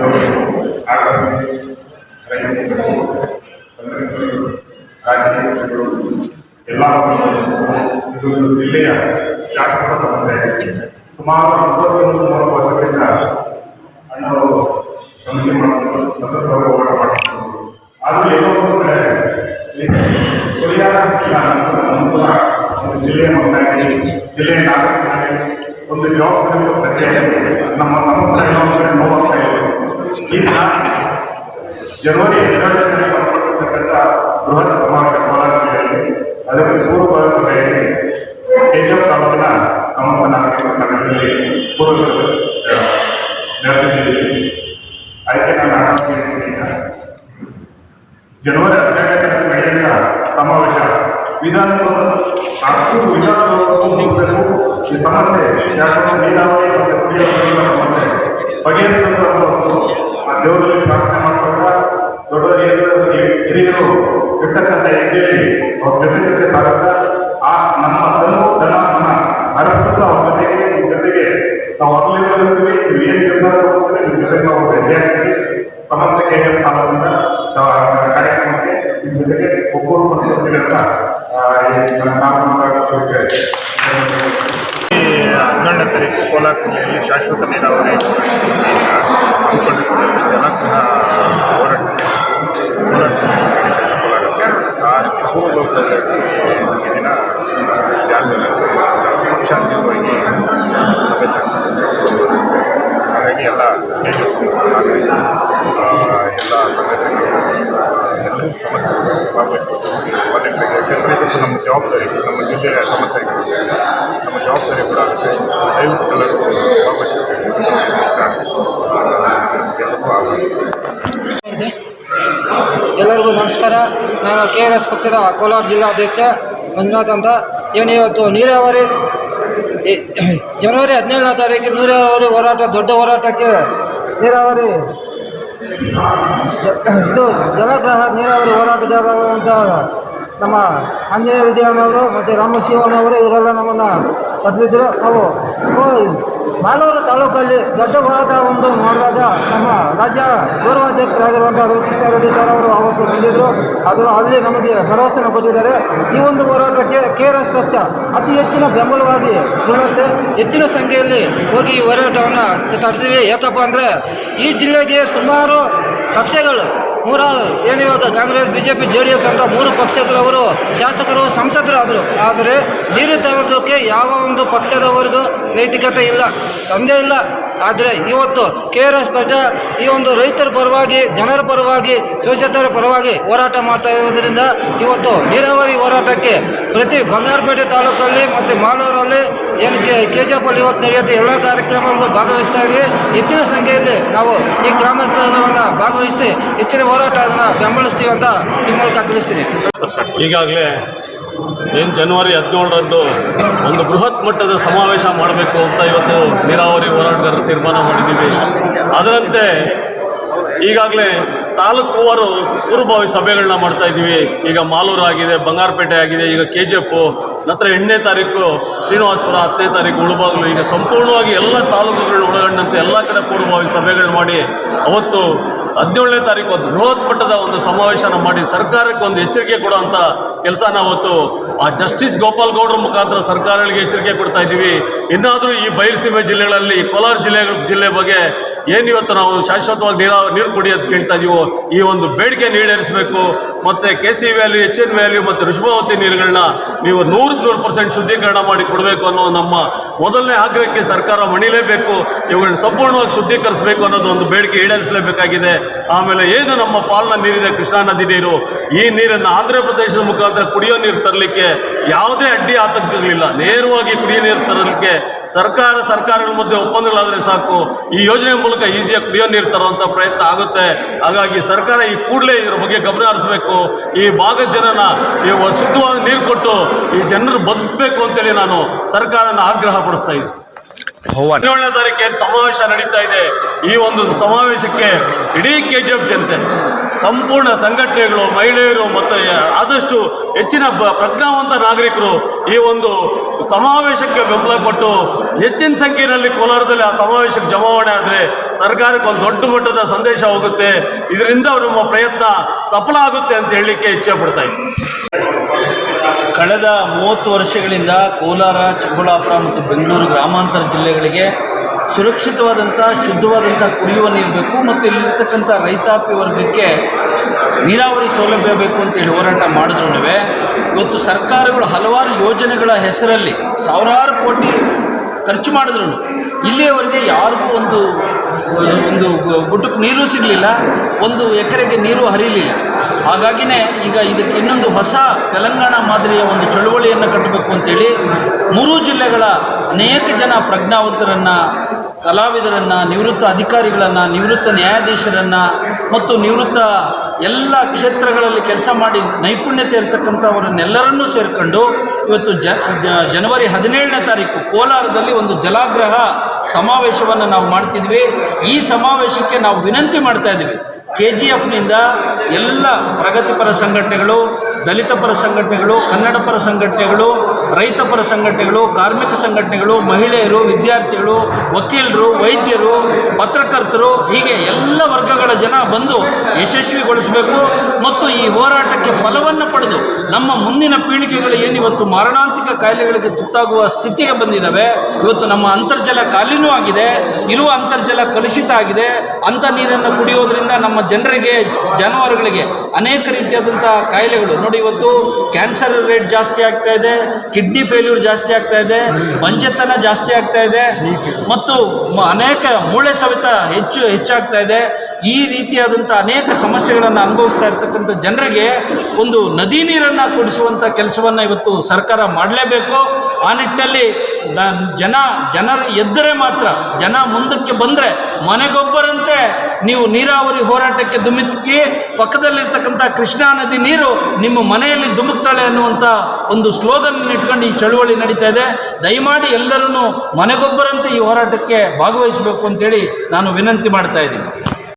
ಆಗಮಿಸಿ ರೈತರು ಸಂಘಟನೆಗಳು ರಾಜಕೀಯ ಎಲ್ಲ ಇದು ಒಂದು ಜಿಲ್ಲೆಯ ಸಮಸ್ಯೆ ಆಗಿದೆ ಸುಮಾರು ಇಪ್ಪತ್ತೊಂದು ಮೂವತ್ತು ವರ್ಷಗಳಿಂದ ಅಣ್ಣವರು ಸಮಿತಿ ಮಾಡಿಕೊಂಡು ಸತತವಾಗಿ ಹೋರಾಟ ಮಾಡ್ಕೊಂಡು ಆದರೂ ಒಂದು ಜಿಲ್ಲೆಯ ಮಕ್ಕಳಾಗಿ ಜಿಲ್ಲೆಯ ನಾಗರಿಕರಾಗಿ ಒಂದು ಜವಾಬ್ದಾರಿ ನಮ್ಮ ನಮ್ಮ ಪ್ರಜೆಗಳ ನೋವಾಗ್ತಾ ಇದೆ ಈ ದಿನ ಜನವರಿ ಎರಡನೇ ಬರ್ತಕ್ಕಂಥ ಬೃಹತ್ ಜಿಲ್ಲೆಯಲ್ಲಿ ಅದಕ್ಕೆ ಪೂರ್ವ ಸಭೆಯಲ್ಲಿ ಕೆಜಿಎಫ್ ತಾಲೂಕಿನ ನಾಗರಿಕ ಸಂಘಟನೆಯಲ್ಲಿ ಪೂರ್ವ ನಡೆದಿದ್ದೀವಿ ಅದಕ್ಕೆ ನಾನು ಆರಂಭಿಸಿದ್ದೇನೆ ಜನವರಿ ಹದಿನೈದನೇ ನಡೆಯುವ ಸಮಾವೇಶ ವಿಧಾನಸೌಧ, ನಾಲ್ಕು ವಿಧಾನಸೌಧಕ್ಕೂ ಈ ಸಮಸ್ಯೆ ಯಾಕಂದ್ರೆ ನೀರಾವರಿ ಸಮಸ್ಯೆ ಆ ದೇವರಲ್ಲಿ ಪ್ರಾರ್ಥನೆ ಮಾಡ್ಕೊಂಡ ದೊಡ್ಡ ಹಿರಿಯರು ಇರ್ತಕ್ಕಂಥ ಹೆಜ್ಜೆಯಲ್ಲಿ ಅವ್ರ ಜೊತೆ ಜೊತೆ ಸಾಗುತ್ತಾ, ಆ ನಮ್ಮ ತನು ಧನ ಮನ ಅರಸುತ್ತ ಅವ್ರ ಜೊತೆಗೆ ನಿಮ್ಮ ಜೊತೆಗೆ ನಾವು ಅಗಲಿರ್ತೀವಿ ನೀವು ಏನು ನಿರ್ಧಾರ ತಗೋತೀರಿ ನಿಮ್ಮ ಜೊತೆಗೆ ನಾವು ಹೆಜ್ಜೆ ಕೇಂದ್ರ ಕಾರ್ಯಕ್ರಮಕ್ಕೆ ನಿಮ್ಮ ಜೊತೆಗೆ ಒಬ್ಬರು ಮನಸ್ಸೊತ್ತಿಗೆ ಅಂತ ಈ ಹನ್ನೆರಡನೇ ತಾರೀಕು ಕೋಲಾರ ಜಿಲ್ಲೆಯಲ್ಲಿ ಶಾಶ್ವತ ನೀರಾವರಿ. ಹಮ್ಮಿಕೊಂಡಿದ್ದು ಜಲಗ್ರಹ ಹೋರಾಟ ಕೋಲಾರ ಜಿಲ್ಲೆಯಲ್ಲಿ ನಡೀತಾ ಇದೆ ಕೋಲಾರಕ್ಕೆ ಆ ರೀತಿ ಪೂರ್ವಭಾವಿಸೋದ್ರಲ್ಲಿ ಎಲ್ಲರಿಗೂ ನಮಸ್ಕಾರ. ನಾನು ಕೆ ಆರ್ ಎಸ್ ಪಕ್ಷದ ಕೋಲಾರ ಜಿಲ್ಲಾಧ್ಯಕ್ಷ ಮಂಜುನಾಥ್ ಅಂತ. ಇವನು ಇವತ್ತು ನೀರಾವರಿ ಜನವರಿ ಹದಿನೇಳನೇ ತಾರೀಕು ನೀರಾವರಿ ಹೋರಾಟ, ದೊಡ್ಡ ಹೋರಾಟಕ್ಕೆ ನೀರಾವರಿ, ಇದು ಜಲಗ್ರಹ ನೀರಾವರಿ ಹೋರಾಟಗಾರರಾದಂಥ ನಮ್ಮ ಆಂಜನೇಯ ರೆಡ್ಡಿ ಅಣ್ಣವರು ಮತ್ತು ರಾಮಶಿವಣ್ಣವರು ಇವರೆಲ್ಲ ನಮ್ಮನ್ನು ಕರೆದಿದ್ದರು ನಾವು ಮಾಲೂರು ತಾಲೂಕಲ್ಲಿ ದೊಡ್ಡ ಹೋರಾಟ ಒಂದು ಮಾಡಿದಾಗ ನಮ್ಮ ರಾಜ್ಯ ಗೌರವಾಧ್ಯಕ್ಷರಾಗಿರುವಂಥ ರೋಹಿತ್ ರೆಡ್ಡಿ ಸರ್ ಅವರು ಅವತ್ತು ಬಂದಿದ್ದರು ಅದು ಅಲ್ಲಿ ನಮಗೆ ಭರವಸೆ ಕೊಟ್ಟಿದ್ದಾರೆ. ಈ ಒಂದು ಹೋರಾಟಕ್ಕೆ ಕೆ ಆರ್ ಎಸ್ ಪಕ್ಷ ಅತಿ ಹೆಚ್ಚಿನ ಬೆಂಬಲವಾಗಿ ನಿಲ್ಲುತ್ತೆ. ಹೆಚ್ಚಿನ ಸಂಖ್ಯೆಯಲ್ಲಿ ಹೋಗಿ ಈ ಹೋರಾಟವನ್ನು ತಡ್ತೀವಿ ಯಾಕಪ್ಪ ಅಂದರೆ ಈ ಜಿಲ್ಲೆಗೆ ಸುಮಾರು ಪಕ್ಷಗಳು ಮೂರ ಏನು ಇವಾಗ Congress B J P J D S ಅಂತ ಮೂರು ಪಕ್ಷಗಳವರು ಶಾಸಕರು, ಸಂಸದರಾದರು. ಆದರೆ ನೀರು ತರೋದಕ್ಕೆ ಯಾವ ಒಂದು ಪಕ್ಷದವರೆಗೂ ನೈತಿಕತೆ ಇಲ್ಲ. ತಂದೆ ಇಲ್ಲ. ಆದರೆ ಇವತ್ತು ಕೆ ಆರ್ ಎಸ್ ಪಕ್ಷ ಈ ಒಂದು ರೈತರ ಪರವಾಗಿ, ಜನರ ಪರವಾಗಿ ಶೋಷಿತರ ಪರವಾಗಿ ಹೋರಾಟ ಮಾಡ್ತಾ ಇರೋದ್ರಿಂದ ಇವತ್ತು ನೀರಾವರಿ ಹೋರಾಟಕ್ಕೆ ಪ್ರತಿ ಬಂಗಾರಪೇಟೆ ತಾಲೂಕಲ್ಲಿ ಮತ್ತು ಮಾಲೂರಲ್ಲಿ ಏನು ಕೆ ಕೆ ಜಿ ಎಫ್ ಅಲ್ಲಿ ಇವತ್ತು ನಡೆಯುತ್ತೆ ಎಲ್ಲ ಕಾರ್ಯಕ್ರಮಗಳು ಭಾಗವಹಿಸ್ತಾ ಇದ್ದೀವಿ. ಹೆಚ್ಚಿನ ಸಂಖ್ಯೆಯಲ್ಲಿ ನಾವು ಈ ಗ್ರಾಮವನ್ನು ಭಾಗವಹಿಸಿ ಹೆಚ್ಚಿನ ಹೋರಾಟವನ್ನು ಬೆಂಬಲಿಸ್ತೀವಿ ಅಂತ ಈ ಮೂಲಕ ತಿಳಿಸ್ತೀನಿ. ಈಗಾಗಲೇ ಏನು ಜನವರಿ ಹದಿನೇಳರಂದು ಒಂದು ಬೃಹತ್ ಮಟ್ಟದ ಸಮಾವೇಶ ಮಾಡಬೇಕು ಅಂತ ಇವತ್ತು ನೀರಾವರಿ ಹೋರಾಟಗಾರರು ತೀರ್ಮಾನ ಮಾಡಿದ್ದೀವಿ. ಅದರಂತೆ ಈಗಾಗಲೇ ತಾಲೂಕುವಾರು ಪೂರ್ವಭಾವಿ ಸಭೆಗಳನ್ನ ಮಾಡ್ತಾ ಇದ್ದೀವಿ. ಈಗ ಮಾಲೂರು ಆಗಿದೆ, ಬಂಗಾರಪೇಟೆ ಆಗಿದೆ, ಈಗ ಕೆ ಜಿ ಎಫ್ ನಂತರ ಎಂಟನೇ ತಾರೀಕು ಶ್ರೀನಿವಾಸಪುರ, ಹತ್ತನೇ ತಾರೀಕು ಉಳುಬಾಗಲು ಈಗ ಸಂಪೂರ್ಣವಾಗಿ ಎಲ್ಲ ತಾಲೂಕುಗಳನ್ನ ಒಳಗೊಂಡಂತೆ ಎಲ್ಲ ಕಡೆ ಪೂರ್ವಭಾವಿ ಸಭೆಗಳನ್ನ ಮಾಡಿ ಅವತ್ತು ಹದಿನೇಳನೇ ತಾರೀಕು ಒಂದು ಬೃಹತ್ ಮಟ್ಟದ ಒಂದು ಸಮಾವೇಶನ ಮಾಡಿ ಸರ್ಕಾರಕ್ಕೆ ಒಂದು ಎಚ್ಚರಿಕೆ ಕೊಡುವಂಥ ಕೆಲಸ ನಾವತ್ತು ಆ ಜಸ್ಟಿಸ್ ಗೋಪಾಲ್ ಗೌಡ್ರ ಮುಖಾಂತರ ಸರ್ಕಾರಗಳಿಗೆ ಎಚ್ಚರಿಕೆ ಕೊಡ್ತಾ ಇದ್ದೀವಿ. ಇನ್ನಾದರೂ ಈ ಬಯಲುಸೀಮೆ ಜಿಲ್ಲೆಗಳಲ್ಲಿ ಕೋಲಾರ ಜಿಲ್ಲೆ ಜಿಲ್ಲೆ ಬಗ್ಗೆ ಏನಿವತ್ತು ನಾವು ಶಾಶ್ವತವಾಗಿ ನೀರ, ನೀರು ಕೊಡಿ ಅಂತ ಕೇಳ್ತಾ ಇದೀವೋ ಈ ಒಂದು ಬೇಡಿಕೆ ಈಡೇರಿಸಬೇಕು, ಮತ್ತು K C valley H N valley ಮತ್ತು ಋಷಭಾವತಿ ನೀರುಗಳನ್ನ ನೀವು ನೂರು ನೂರು ಪರ್ಸೆಂಟ್ ಶುದ್ಧೀಕರಣ ಮಾಡಿ ಕೊಡಬೇಕು ಅನ್ನೋ ನಮ್ಮ ಮೊದಲನೇ ಆಗ್ರಹಕ್ಕೆ ಸರ್ಕಾರ ಮಣಿಲೇಬೇಕು, ಇವುಗಳನ್ನ ಸಂಪೂರ್ಣವಾಗಿ ಶುದ್ಧೀಕರಿಸಬೇಕು ಅನ್ನೋದು ಒಂದು ಬೇಡಿಕೆ ಈಡೇರಿಸಲೇಬೇಕಾಗಿದೆ. ಆಮೇಲೆ ಏನು ನಮ್ಮ ಪಾಲನ ನೀರಿದೆ, ಕೃಷ್ಣಾ ನದಿ ನೀರು, ಈ ನೀರನ್ನು ಆಂಧ್ರ ಪ್ರದೇಶದ ಮುಖಾಂತರ ಕುಡಿಯೋ ನೀರು ತರಲಿಕ್ಕೆ ಯಾವುದೇ ಅಡ್ಡಿ ಆತಂಕಗಳಿಲ್ಲ. ನೇರವಾಗಿ ಕುಡಿಯೋ ನೀರು ತರಲಿಕ್ಕೆ ಸರ್ಕಾರ ಸರ್ಕಾರಗಳ ಮಧ್ಯೆ ಒಪ್ಪಂದಗಳಾದರೆ ಸಾಕು. ಈ ಯೋಜನೆ ಮೂಲಕ ಈಸಿಯಾಗಿ ಕುಡಿಯೋ ನೀರು ತರುವಂಥ ಪ್ರಯತ್ನ ಆಗುತ್ತೆ. ಹಾಗಾಗಿ ಸರ್ಕಾರ ಈ ಕೂಡಲೇ ಇದ್ರ ಬಗ್ಗೆ ಗಮನ ಹರಿಸಬೇಕು. ಈ ಭಾಗದ ಜನನ ಈ ಶುದ್ಧವಾದ ನೀರು ಕೊಟ್ಟು ಈ ಜನರು ಬದುಕಬೇಕು ಅಂತೇಳಿ ನಾನು ಸರ್ಕಾರನ ಆಗ್ರಹ ಪಡಿಸ್ತಾ ಇದ್ದೀನಿ. ಹದಿನೇಳನೇ ತಾರೀಕೇನು ಸಮಾವೇಶ ನಡೀತಾ ಇದೆ? ಈ ಒಂದು ಸಮಾವೇಶಕ್ಕೆ ಇಡೀ ಕೆ ಜಿ ಎಫ್ ಜನತೆ ಸಂಪೂರ್ಣ ಸಂಘಟನೆಗಳು ಮಹಿಳೆಯರು ಮತ್ತು ಆದಷ್ಟು ಹೆಚ್ಚಿನ ಪ್ರಜ್ಞಾವಂತ ನಾಗರಿಕರು ಈ ಒಂದು ಸಮಾವೇಶಕ್ಕೆ ಬೆಂಬಲ ಕೊಟ್ಟು ಹೆಚ್ಚಿನ ಸಂಖ್ಯೆಯಲ್ಲಿ ಕೋಲಾರದಲ್ಲಿ ಆ ಸಮಾವೇಶಕ್ಕೆ ಜಮಾವಣೆ ಆದರೆ ಸರ್ಕಾರಕ್ಕೆ ಒಂದು ದೊಡ್ಡ ಮಟ್ಟದ ಸಂದೇಶ ಹೋಗುತ್ತೆ. ಇದರಿಂದ ನಮ್ಮ ಪ್ರಯತ್ನ ಸಫಲ ಆಗುತ್ತೆ ಅಂತ ಹೇಳಲಿಕ್ಕೆ ಇಚ್ಛೆ ಪಡ್ತಾ ಕಳೆದ ಮೂವತ್ತು ವರ್ಷಗಳಿಂದ ಕೋಲಾರ, ಚಿಕ್ಕಬಳ್ಳಾಪುರ ಮತ್ತು ಬೆಂಗಳೂರು ಗ್ರಾಮಾಂತರ ಜಿಲ್ಲೆಗಳಿಗೆ ಸುರಕ್ಷಿತವಾದಂಥ, ಶುದ್ಧವಾದಂಥ ಕುಡಿಯುವ ನೀರು ಬೇಕು ಮತ್ತು ಇಲ್ಲಿರ್ತಕ್ಕಂಥ ರೈತಾಪಿ ವರ್ಗಕ್ಕೆ ನೀರಾವರಿ ಸೌಲಭ್ಯ ಬೇಕು ಅಂತೇಳಿ ಹೋರಾಟ ಮಾಡಿದ್ರು ಇವತ್ತು ಸರ್ಕಾರಗಳು ಹಲವಾರು ಯೋಜನೆಗಳ ಹೆಸರಲ್ಲಿ ಸಾವಿರಾರು ಕೋಟಿ ಖರ್ಚು ಮಾಡಿದ್ರು ಇಲ್ಲಿಯವರೆಗೆ ಯಾರಿಗೂ ಒಂದು ಒಂದು ಗುಟ್ಟಕ್ಕೆ ನೀರು ಸಿಗಲಿಲ್ಲ, ಒಂದು ಎಕರೆಗೆ ನೀರು ಹರಿಲಿಲ್ಲ. ಹಾಗಾಗಿನೇ ಈಗ ಇದಕ್ಕೆ ಇನ್ನೊಂದು ಹೊಸ ತೆಲಂಗಾಣ ಮಾದರಿಯ ಒಂದು ಚಳುವಳಿಯನ್ನು ಕಟ್ಟಬೇಕು ಅಂತೇಳಿ ಮೂರು ಜಿಲ್ಲೆಗಳ ಅನೇಕ ಜನ ಪ್ರಜ್ಞಾವಂತರನ್ನು, ಕಲಾವಿದರನ್ನು, ನಿವೃತ್ತ ಅಧಿಕಾರಿಗಳನ್ನು, ನಿವೃತ್ತ ನ್ಯಾಯಾಧೀಶರನ್ನು ಮತ್ತು ನಿವೃತ್ತ ಎಲ್ಲ ಕ್ಷೇತ್ರಗಳಲ್ಲಿ ಕೆಲಸ ಮಾಡಿ ನೈಪುಣ್ಯತೆ ಇರ್ತಕ್ಕಂಥವರನ್ನೆಲ್ಲರನ್ನೂ ಸೇರಿಕೊಂಡು ಇವತ್ತು ಜ ಜನವರಿ ಹದಿನೇಳನೇ ತಾರೀಕು ಕೋಲಾರದಲ್ಲಿ ಒಂದು ಜಲಾಗ್ರಹ ಸಮಾವೇಶವನ್ನು ನಾವು ಮಾಡ್ತಿದ್ವಿ. ಈ ಸಮಾವೇಶಕ್ಕೆ ನಾವು ವಿನಂತಿ ಮಾಡ್ತಾ ಇದ್ದೀವಿ ಕೆ ಜಿ ಎಫ್ನಿಂದ ಎಲ್ಲ ಪ್ರಗತಿಪರ ಸಂಘಟನೆಗಳು, ದಲಿತ ಪರ ಸಂಘಟನೆಗಳು, ಕನ್ನಡ ಪರ ಸಂಘಟನೆಗಳು ರೈತ ಪರ ಸಂಘಟನೆಗಳು, ಕಾರ್ಮಿಕ ಸಂಘಟನೆಗಳು, ಮಹಿಳೆಯರು, ವಿದ್ಯಾರ್ಥಿಗಳು, ವಕೀಲರು, ವೈದ್ಯರು, ಪತ್ರಕರ್ತರು, ಹೀಗೆ ಎಲ್ಲ ವರ್ಗಗಳ ಜನ ಬಂದು ಯಶಸ್ವಿಗೊಳಿಸಬೇಕು ಮತ್ತು ಈ ಹೋರಾಟಕ್ಕೆ ಫಲವನ್ನು ಪಡೆದು ನಮ್ಮ ಮುಂದಿನ ಪೀಳಿಗೆಗಳು ಏನಿವತ್ತು ಮಾರಣಾಂತಿಕ ಕಾಯಿಲೆಗಳಿಗೆ ತುತ್ತಾಗುವ ಸ್ಥಿತಿಗೆ ಬಂದಿದ್ದಾವೆ, ಇವತ್ತು ನಮ್ಮ ಅಂತರ್ಜಲ ಖಾಲಿನೂ ಆಗಿದೆ, ಇರುವ ಅಂತರ್ಜಲ ಕಲುಷಿತ ಆಗಿದೆ ಅಂಥ ನೀರನ್ನು ಕುಡಿಯೋದ್ರಿಂದ ನಮ್ಮ ಜನರಿಗೆ, ಜಾನುವಾರುಗಳಿಗೆ ಅನೇಕ ರೀತಿಯಾದಂಥ ಕಾಯಿಲೆಗಳು. ನೋಡಿ, ಇವತ್ತು ಕ್ಯಾನ್ಸರ್ ರೇಟ್ ಜಾಸ್ತಿ ಆಗ್ತಾ ಇದೆ, ಕಿಡ್ನಿ ಫೇಲ್ಯೂರ್ ಜಾಸ್ತಿ ಆಗ್ತಾ ಇದೆ ಮಂಜತನ ಜಾಸ್ತಿ ಆಗ್ತಾ ಇದೆ, ಮತ್ತು ಅನೇಕ ಮೂಳೆ ಸವೆತ ಹೆಚ್ಚು ಹೆಚ್ಚಾಗ್ತಾ ಇದೆ. ಈ ರೀತಿಯಾದಂಥ ಅನೇಕ ಸಮಸ್ಯೆಗಳನ್ನು ಅನುಭವಿಸ್ತಾ ಇರ್ತಕ್ಕಂಥ ಜನರಿಗೆ ಒಂದು ನದಿ ನೀರನ್ನು ಕೊಡಿಸುವಂಥ ಕೆಲಸವನ್ನು ಇವತ್ತು ಸರ್ಕಾರ ಮಾಡಲೇಬೇಕು. ಆ ನಿಟ್ಟಿನಲ್ಲಿ ಜನ, ಜನರು ಎದ್ದರೆ ಮಾತ್ರ, ಜನ ಮುಂದಕ್ಕೆ ಬಂದರೆ ಮನೆಗೊಬ್ಬರಂತೆ ನೀವು ನೀರಾವರಿ ಹೋರಾಟಕ್ಕೆ ಧುಮುಕಿ ಪಕ್ಕದಲ್ಲಿರ್ತಕ್ಕಂಥ ಕೃಷ್ಣಾ ನದಿ ನೀರು ನಿಮ್ಮ ಮನೆಯಲ್ಲಿ ಧುಮುಕ್ತಾಳೆ ಅನ್ನುವಂಥ ಒಂದು ಸ್ಲೋಗನ್ ಇಟ್ಕೊಂಡು ಈ ಚಳುವಳಿ ನಡೀತಾ ಇದೆ. ದಯಮಾಡಿ ಎಲ್ಲರೂ ಮನೆಗೊಬ್ಬರಂತೆ ಈ ಹೋರಾಟಕ್ಕೆ ಭಾಗವಹಿಸಬೇಕು ಅಂತೇಳಿ ನಾನು ವಿನಂತಿ ಮಾಡ್ತಾ ಇದ್ದೀನಿ.